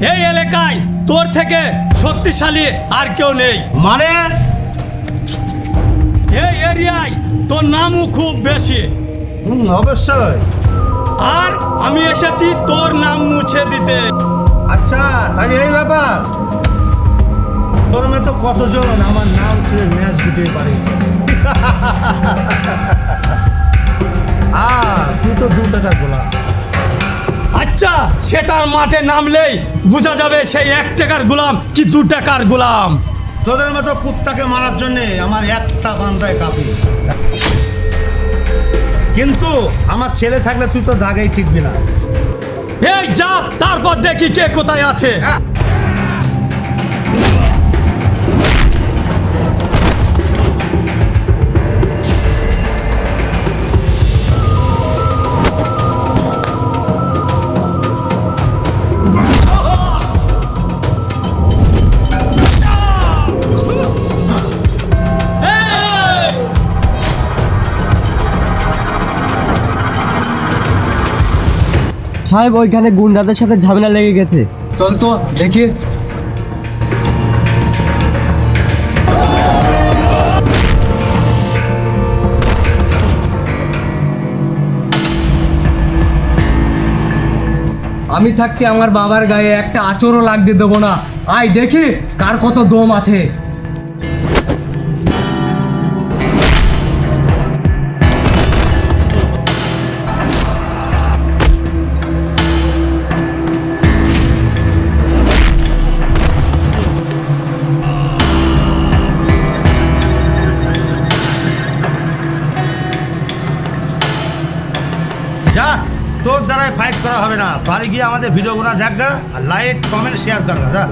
এই এলাকায় তোর থেকে শক্তিশালী আর কেউ নেই। মানে? এই এরিয়ায় তোর নামও খুব বেশি। হুম অবশ্যই। আর আমি এসেছি তোর নাম মুছে দিতে। আচ্ছা তাই এই ব্যাপার। তোর মতো কতজন আমার নাম শুনে ম্যাচ জিতে পারে? আর তুই তো দু টাকার গোলা সেটার মাঠে নামলেই বোঝা যাবে সেই এক টাকার গোলাম কি দু টাকার গোলাম। তোদের মতো কুত্তাকে মারার জন্যে আমার একটা বান্ধায় কাপি। কিন্তু আমার ছেলে থাকলে তুই তো দাগেই ঠিকবি না। এই যা তারপর দেখি কে কোথায় আছে। সাহেব, ওইখানে গুন্ডাদের সাথে ঝামেলা লেগে গেছে। চল তো, দেখি। আমি থাকতে আমার বাবার গায়ে একটা আচরও লাগতে দেবো না। আয় দেখি, কার কত দম আছে। যা, তোর দ্বারাই ফাইট করা হবে না। বাড়ি গিয়ে আমাদের ভিডিওগুলো দেখ আর লাইক কমেন্ট শেয়ার করবে যা।